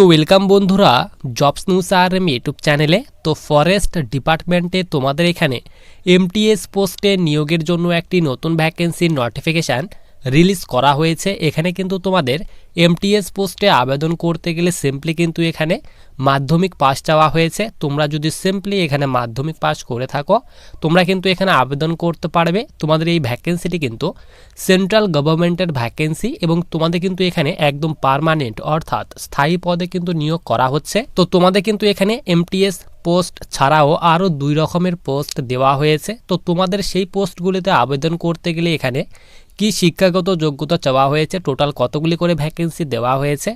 তো ওয়েলকাম বন্ধুরা jobs news R M YouTube চ্যানেলে তো ফরেস্ট ডিপার্টমেন্টে তোমাদের এখানে এমটিএস পোস্টে নিয়োগের জন্য একটি নতুন ভ্যাকেন্সির নোটিফিকেশান রিলিজ করা হয়েছে। এখানে কিন্তু তোমাদের এমটিএস পোস্টে আবেদন করতে গেলে সিম্পলি কিন্তু এখানে মাধ্যমিক পাস চাওয়া হয়েছে। তোমরা যদি সিম্পলি এখানে মাধ্যমিক পাস করে থাকো, তোমরা কিন্তু এখানে আবেদন করতে পারবে। তোমাদের এই ভ্যাকেন্সিটি কিন্তু সেন্ট্রাল গভর্নমেন্টের ভ্যাকেন্সি এবং তোমাদের কিন্তু এখানে একদম পার্মানেন্ট অর্থাৎ স্থায়ী পদে কিন্তু নিয়োগ করা হচ্ছে। তো তোমাদের কিন্তু এখানে এমটিএস পোস্ট ছাড়াও আরও দুই রকমের পোস্ট দেওয়া হয়েছে। তো তোমাদের সেই পোস্টগুলিতে আবেদন করতে গেলে এখানে কি শিক্ষাগত যোগ্যতা চাওয়া হয়েছে টোটাল কতগুলি করে ভ্যাকেন্সি দেওয়া হয়েছে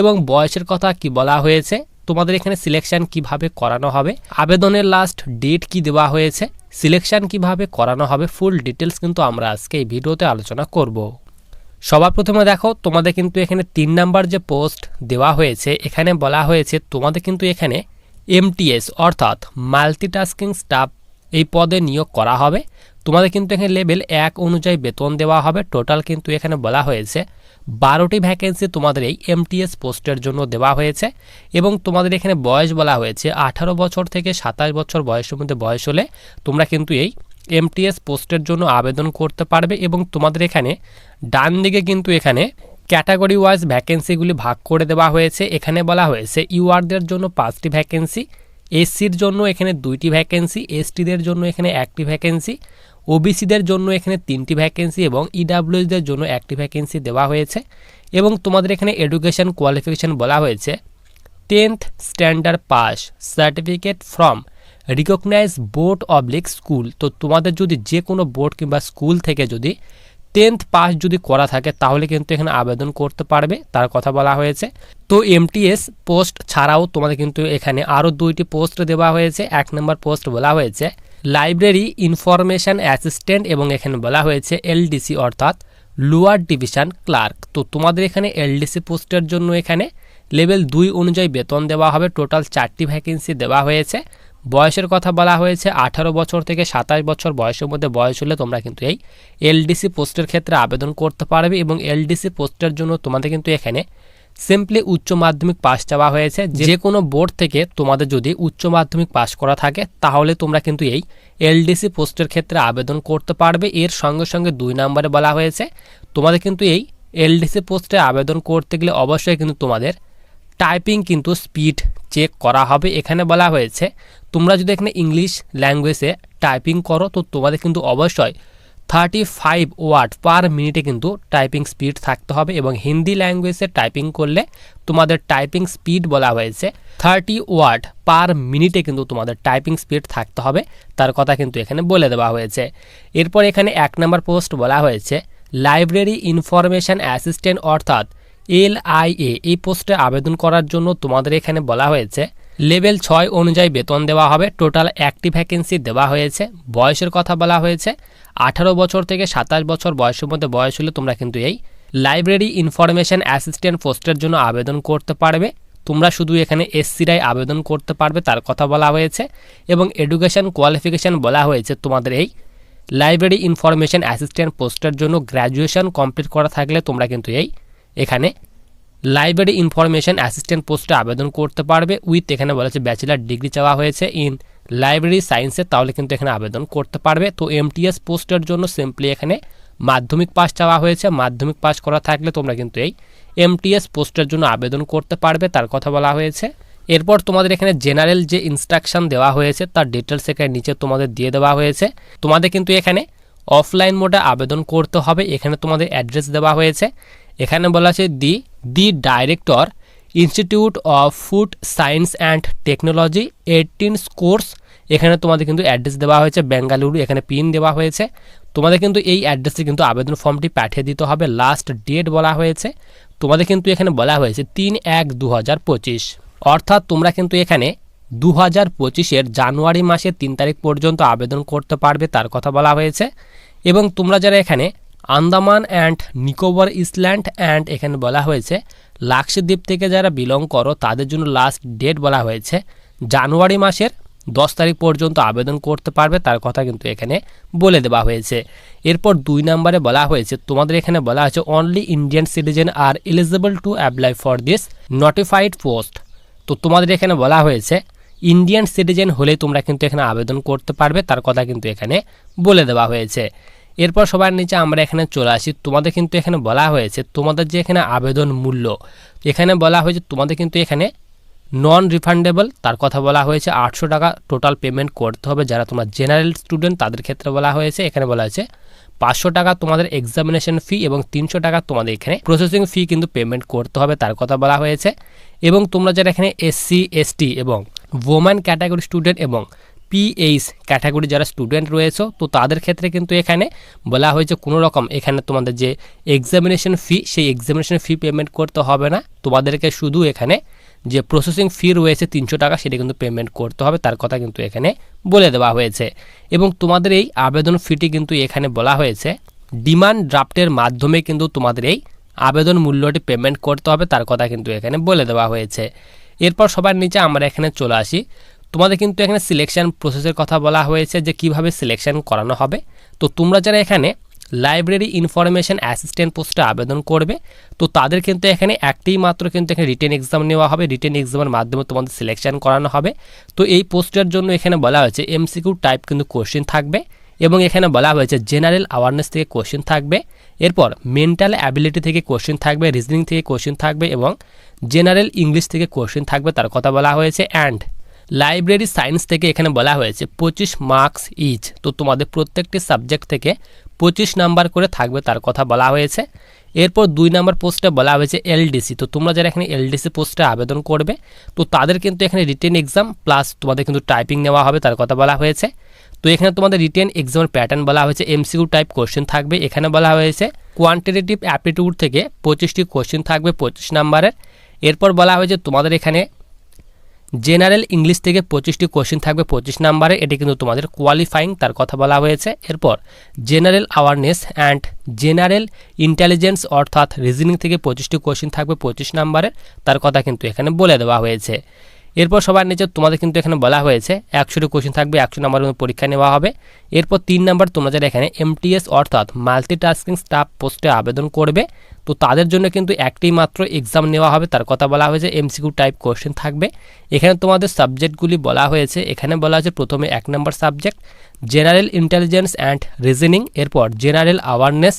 এবং বয়সের কথা কি বলা হয়েছে, তোমাদের এখানে সিলেকশান কীভাবে করানো হবে, আবেদনের লাস্ট ডেট কি দেওয়া হয়েছে সিলেকশান কীভাবে করানো হবে ফুল ডিটেলস কিন্তু আমরা আজকে এই ভিডিওতে আলোচনা করব। সবার প্রথমে দেখো, তোমাদের কিন্তু এখানে তিন নাম্বার যে পোস্ট দেওয়া হয়েছে, এখানে বলা হয়েছে তোমাদের কিন্তু এখানে এমটিএস অর্থাৎ মাল্টিটাস্কিং স্টাফ এই পদে নিয়োগ করা হবে। তোমাদের কিন্তু এখানে লেভেল এক অনুযায়ী বেতন দেওয়া হবে। টোটাল কিন্তু এখানে বলা হয়েছে বারোটি ভ্যাকেন্সি তোমাদের এই এমটিএস পোস্টের জন্য দেওয়া হয়েছে এবং তোমাদের এখানে বয়স বলা হয়েছে আঠারো বছর থেকে সাতাশ বছর বয়সের মধ্যে বয়স হলে তোমরা কিন্তু এই এমটিএস পোস্টের জন্য আবেদন করতে পারবে এবং তোমাদের এখানে ডান দিকে কিন্তু এখানে ক্যাটাগরি ওয়াইজ ভ্যাকেন্সিগুলি ভাগ করে দেওয়া হয়েছে। এখানে বলা হয়েছে ইউআরদের জন্য পাঁচটি ভ্যাকেন্সি এসসির জন্য এখানে দুইটি ভ্যাকেন্সি এসটিদের জন্য এখানে একটি ভ্যাকেন্সি ওবিসিদের জন্য এখানে তিনটি ভ্যাকেন্সি এবং ইডাব্লিউএসদের জন্য একটি ভ্যাকেন্সি দেওয়া হয়েছে এবং তোমাদের এখানে এডুকেশন কোয়ালিফিকেশান বলা হয়েছে। Tenth standard pass certificate from recognise board oblique school তো তোমাদের যদি যে কোনো বোর্ড কিংবা স্কুল থেকে যদি টেন্থ পাস যদি করা থাকে, তাহলে কিন্তু এখানে আবেদন করতে পারবে, তার কথা বলা হয়েছে। তো এমটিএস পোস্ট ছাড়াও তোমাদের কিন্তু এখানে আরও দুইটি পোস্ট দেওয়া হয়েছে, এক নম্বর পোস্ট বলা হয়েছে। লাইব্রেরি ইনফরমেশন অ্যাসিস্ট্যান্ট এবং এখানে বলা হয়েছে এলডিসি অর্থাৎ লোয়ার ডিভিশন ক্লার্ক। তো তোমাদের এখানে এলডিসি পোস্টের জন্য এখানে লেভেল দুই অনুযায়ী বেতন দেওয়া হবে। টোটাল চারটি ভ্যাকেন্সি দেওয়া হয়েছে। বয়সের কথা বলা হয়েছে, আঠারো বছর থেকে সাতাশ বছর বয়সের মধ্যে বয়স হলে তোমরা কিন্তু এই এলডিসি পোস্টের ক্ষেত্রে আবেদন করতে পারবে এবং এলডিসি পোস্টের জন্য তোমাদের কিন্তু এখানে সিম্পলি উচ্চ মাধ্যমিক পাস চাওয়া হয়েছে। যে কোনো বোর্ড থেকে তোমাদের যদি উচ্চ মাধ্যমিক পাস করা থাকে তাহলে তোমরা কিন্তু এই এলডিসি পোস্টের ক্ষেত্রে আবেদন করতে পারবে। এর সঙ্গে সঙ্গে দুই নম্বরে বলা হয়েছে তোমাদের কিন্তু এই এলডিসি পোস্টে আবেদন করতে গেলে অবশ্যই কিন্তু তোমাদের টাইপিং কিন্তু স্পিড চেক করা হবে। এখানে বলা হয়েছে তোমরা যদি এখানে ইংলিশ ল্যাঙ্গুয়েজে টাইপিং করো তো তোমাদের কিন্তু অবশ্যই থার্টি ফাইভ ওয়ার্ড পার মিনিটে কিন্তু টাইপিং স্পিড থাকতে হবে এবং হিন্দি ল্যাঙ্গুয়েজে টাইপিং করলে তোমাদের টাইপিং স্পিড বলা হয়েছে থার্টি ওয়ার্ড পার মিনিটে কিন্তু তোমাদের টাইপিং স্পিড থাকতে হবে। তার কথা কিন্তু এখানে বলে দেওয়া হয়েছে। এরপর এখানে এক নম্বর পোস্ট বলা হয়েছে লাইব্রেরি ইনফরমেশন অ্যাসিস্ট্যান্ট অর্থাৎ এল আই এ এই পোস্টে আবেদন করার জন্য তোমাদের এখানে বলা হয়েছে লেভেল ছয় অনুযায়ী বেতন দেওয়া হবে। টোটাল একটি ভ্যাকেন্সি দেওয়া হয়েছে। বয়সের কথা বলা হয়েছে। আঠারো বছর থেকে সাতাশ বছর বয়সের মধ্যে বয়স হলে তোমরা কিন্তু এই লাইব্রেরি ইনফরমেশন অ্যাসিস্ট্যান্ট পোস্টের জন্য আবেদন করতে পারবে। তোমরা শুধু এখানে এসসিরাই আবেদন করতে পারবে, তার কথা বলা হয়েছে। এবং এডুকেশন কোয়ালিফিকেশান বলা হয়েছে তোমাদের এই লাইব্রেরি ইনফরমেশন অ্যাসিস্ট্যান্ট পোস্টের জন্য। গ্র্যাজুয়েশন কমপ্লিট করা থাকলে তোমরা কিন্তু এই এখানে লাইব্রেরি ইনফরমেশন অ্যাসিস্ট্যান্ট পোস্টে আবেদন করতে পারবে উইথ এখানে বলেছে ব্যাচেলার ডিগ্রি চাওয়া হয়েছে ইন লাইব্রেরি সায়েন্সে, তাহলে কিন্তু এখানে আবেদন করতে পারবে। তো এমটিএস পোস্টের জন্য সিম্পলি এখানে মাধ্যমিক পাস চাওয়া হয়েছে। মাধ্যমিক পাস করা থাকলে তোমরা কিন্তু এই এমটিএস পোস্টের জন্য আবেদন করতে পারবে, তার কথা বলা হয়েছে। এরপর তোমাদের এখানে জেনারেল যে ইনস্ট্রাকশন দেওয়া হয়েছে, তার ডিটেলস এখানে নিচে তোমাদের দিয়ে দেওয়া হয়েছে। তোমাদের কিন্তু এখানে অফলাইন মোডে আবেদন করতে হবে। এখানে তোমাদের অ্যাড্রেস দেওয়া হয়েছে। এখানে বলা আছে the the director, institute of food science and technology, eighteen course. এখানে তোমাদের কিন্তু অ্যাড্রেস দেওয়া হয়েছে, বেঙ্গালুরু, এখানে পিন দেওয়া হয়েছে। তোমাদের কিন্তু এই অ্যাড্রেসে কিন্তু আবেদন ফর্মটি পাঠিয়ে দিতে হবে লাস্ট ডেট বলা হয়েছে। তোমাদের কিন্তু এখানে বলা হয়েছে, তিন এক দু অর্থাৎ তোমরা কিন্তু এখানে দু হাজার পঁচিশের জানুয়ারি মাসের তিন তারিখ পর্যন্ত আবেদন করতে পারবে, তার কথা বলা হয়েছে। এবং তোমরা যারা এখানে Andaman and Nicobar island and এখানে বলা হয়েছে, লাক্ষদ্বীপ থেকে যারা বিলং করো, তাদের জন্য লাস্ট ডেট বলা হয়েছে, জানুয়ারি মাসের দশ তারিখ পর্যন্ত আবেদন করতে পারবে, তার কথা কিন্তু এখানে বলে দেওয়া হয়েছে। এরপর দুই নম্বরে বলা হয়েছে, তোমাদের এখানে বলা হয়েছে only Indian citizen are eligible to apply for this notified post তো তোমাদের এখানে বলা হয়েছে ইন্ডিয়ান সিটিজেন হলেই তোমরা কিন্তু এখানে আবেদন করতে পারবে, তার কথা কিন্তু এখানে বলে দেওয়া হয়েছে। এরপর সবার নিচে আমরা এখানে চলে আসি। তোমাদের কিন্তু এখানে বলা হয়েছে, তোমাদের যে এখানে আবেদন মূল্য, এখানে বলা হয়েছে তোমাদের কিন্তু এখানে নন রিফান্ডেবল তার কথা বলা হয়েছে, আটশো টাকা টোটাল পেমেন্ট করতে হবে। যারা তোমার জেনারেল স্টুডেন্ট তাদের ক্ষেত্রে বলা হয়েছে, এখানে বলা হয়েছে পাঁচশো টাকা তোমাদের এক্সামিনেশন ফি এবং তিনশো টাকা তোমাদের এখানে প্রসেসিং ফি কিন্তু পেমেন্ট করতে হবে, তার কথা বলা হয়েছে। এবং তোমরা যারা এখানে এসসি এসটি এবং ওমেন ক্যাটাগরি স্টুডেন্ট এবং পিএইচ ক্যাটাগরি যারা স্টুডেন্ট রয়েছে, তো তাদের ক্ষেত্রে কিন্তু এখানে বলা হয়েছে কোনো রকম, এখানে তোমাদের যে এক্সামিনেশন ফি সেই এক্সামিনেশন ফি পেমেন্ট করতে হবে না। তোমাদেরকে শুধু এখানে যে প্রসেসিং ফি রয়েছে তিনশো টাকা, সেটা কিন্তু পেমেন্ট করতে হবে, তার কথা কিন্তু এখানে বলে দেওয়া হয়েছে। এবং তোমাদের এই আবেদন ফিটি কিন্তু এখানে বলা হয়েছে ডিমান্ড ড্রাফটের মাধ্যমে কিন্তু তোমাদের এই আবেদন মূল্যটি পেমেন্ট করতে হবে, তার কথা কিন্তু এখানে বলে দেওয়া হয়েছে। এরপর সবার নিচে আমরা এখানে চলে আসি। তোমাদের কিন্তু এখানে সিলেকশন প্রসেসের কথা বলা হয়েছে যে কীভাবে সিলেকশন করানো হবে। তো তোমরা যারা এখানে লাইব্রেরি ইনফরমেশন অ্যাসিস্ট্যান্ট পোস্টে আবেদন করবে, তো তাদের কিন্তু এখানে একটি মাত্র কিন্তু এখানে রিটেন এক্সাম নেওয়া হবে। রিটেন এক্সামের মাধ্যমে তোমাদের সিলেকশন করানো হবে। তো এই পোস্টের জন্য এখানে বলা হয়েছে এমসিকিউ টাইপ কিন্তু কোশ্চেন থাকবে এবং এখানে বলা হয়েছে জেনারেল অ্যাওয়ারনেস থেকে কোশ্চেন থাকবে। এরপর মেন্টাল অ্যাবিলিটি থেকে কোশ্চেন থাকবে রিজনিং থেকে কোশ্চেন থাকবে এবং জেনারেল ইংলিশ থেকে কোশ্চেন থাকবে, তার কথা বলা হয়েছে অ্যান্ড লাইব্রেরি সায়েন্স থেকে এখানে বলা হয়েছে পঁচিশ মার্কস ইচ। তো তোমাদের প্রত্যেকটি সাবজেক্ট থেকে পঁচিশ নাম্বার করে থাকবে তার কথা বলা হয়েছে। এরপর দুই নাম্বার পোস্টে বলা হয়েছে এলডিসি। তো তোমরা যারা এখানে এলডিসি পোস্টে আবেদন করবে, তো তাদের কিন্তু এখানে রিটেন এক্সাম প্লাস তোমাদের কিন্তু টাইপিং নেওয়া হবে তার কথা বলা হয়েছে। তো এখানে তোমাদের রিটেন এক্সামের প্যাটার্ন বলা হয়েছে, এমসিকিউ টাইপ কোশ্চেন থাকবে। এখানে বলা হয়েছে কোয়ান্টিটেটিভ অ্যাপটিটিউড থেকে পঁচিশটি কোশ্চেন থাকবে পঁচিশ নাম্বারের। এরপর বলা হয়েছে তোমাদের এখানে জেনারেল ইংলিশ থেকে পঁচিশটি কোশ্চেন থাকবে, পঁচিশ নাম্বারে। এটি কিন্তু তোমাদের কোয়ালিফাইং তার কথা বলা হয়েছে। এরপর general awareness and general intelligence অর্থাৎ রিজনিং থেকে পঁচিশটি কোশ্চেন থাকবে, পঁচিশ নাম্বারে। তার কথা কিন্তু এখানে বলে দেওয়া হয়েছে। এরপর সবার নিচে তোমাদের কিন্তু এখানে বলা হয়েছে, একশোটি কোশ্চেন থাকবে, একশো নাম্বারের পরীক্ষা নেওয়া হবে। এরপর তিন নাম্বার তোমাদের এখানে এমটিএস অর্থাৎ মাল্টিটাস্কিং স্টাফ পোস্টে আবেদন করবে। তো তাদের জন্য কিন্তু একটি মাত্র এক্সাম নেওয়া হবে। তার কথা বলা হয়েছে এমসিকিউ টাইপ কোশ্চেন থাকবে। এখানে তোমাদের সাবজেক্টগুলি বলা হয়েছে। এখানে বলা হয়েছে, প্রথমে এক নম্বর subject general intelligence and reasoning এরপর জেনারেল অ্যাওয়ারনেস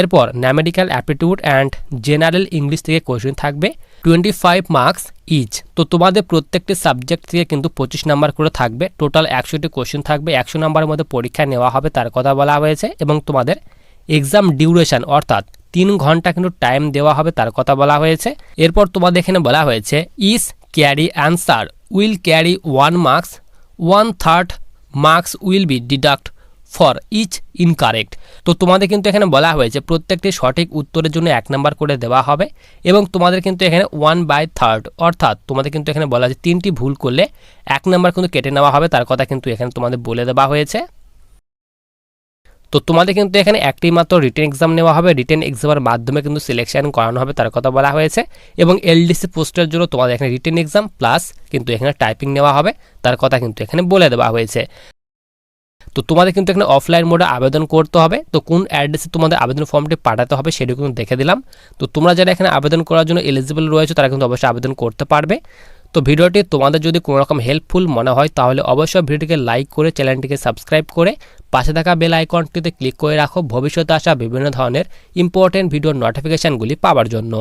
এরপর numerical aptitude and general English থেকে কোশ্চেন থাকবে। টোয়েন্টি ফাইভ মার্কস ইচ তো তোমাদের প্রত্যেকটি সাবজেক্ট থেকে কিন্তু পঁচিশ নাম্বার করে থাকবে। টোটাল একশোটি কোশ্চেন থাকবে। একশো নাম্বারের মধ্যে পরীক্ষা নেওয়া হবে, তার কথা বলা হয়েছে। এবং তোমাদের এক্সাম ডিউরেশন অর্থাৎ তিন ঘণ্টা কিন্তু টাইম দেওয়া হবে, তার কথা বলা হয়েছে। এরপর তোমাদের এখানে বলা হয়েছে each correct answer will carry one marks one third marks will be deduct for each incorrect তো তোমাদের কিন্তু এখানে বলা হয়েছে, প্রত্যেকটি সঠিক উত্তরের জন্য এক নাম্বার করে দেওয়া হবে এবং তোমাদের কিন্তু এখানে ওয়ান বাই থার্ড অর্থাৎ তোমাদের কিন্তু এখানে বলা হয়েছে, তিনটি ভুল করলে এক নাম্বার কিন্তু কেটে নেওয়া হবে, তার কথা কিন্তু এখানে তোমাদের বলে দেওয়া হয়েছে। তো তোমাদের কিন্তু এখানে একটি মাত্র রিটেন এক্সাম নেওয়া হবে। রিটেন এক্সামের মাধ্যমে কিন্তু সিলেকশন করানো হবে, তার কথা বলা হয়েছে। এবং এলডিসি পোস্টের জন্য তোমাদের এখানে রিটেন এক্সাম প্লাস কিন্তু এখানে টাইপিং নেওয়া হবে, তার কথা কিন্তু এখানে বলে দেওয়া হয়েছে। তো তোমাদের কিন্তু এখানে অফলাইন মোডে আবেদন করতে হবে। তো কোন অ্যাড্রেসে তোমাদের আবেদন ফর্মটি পাঠাতে হবে সেটা কিন্তু দেখে দিলাম। তো তোমরা যারা এখানে আবেদন করার জন্য এলিজিবল রয়েছে, তারা কিন্তু অবশ্যই আবেদন করতে পারবে। তো ভিডিওটি তোমাদের যদি কোনো রকম হেল্পফুল মনে হয়, তাহলে অবশ্যই ভিডিওটিকে লাইক করে চ্যানেলটিকে সাবস্ক্রাইব করে পাশে থাকা বেল আইকনটিতে ক্লিক করে রাখো। ভবিষ্যতে আসা বিভিন্ন ধরনের ইম্পর্টেন্ট ভিডিওর নোটিফিকেশানগুলি পাওয়ার জন্য।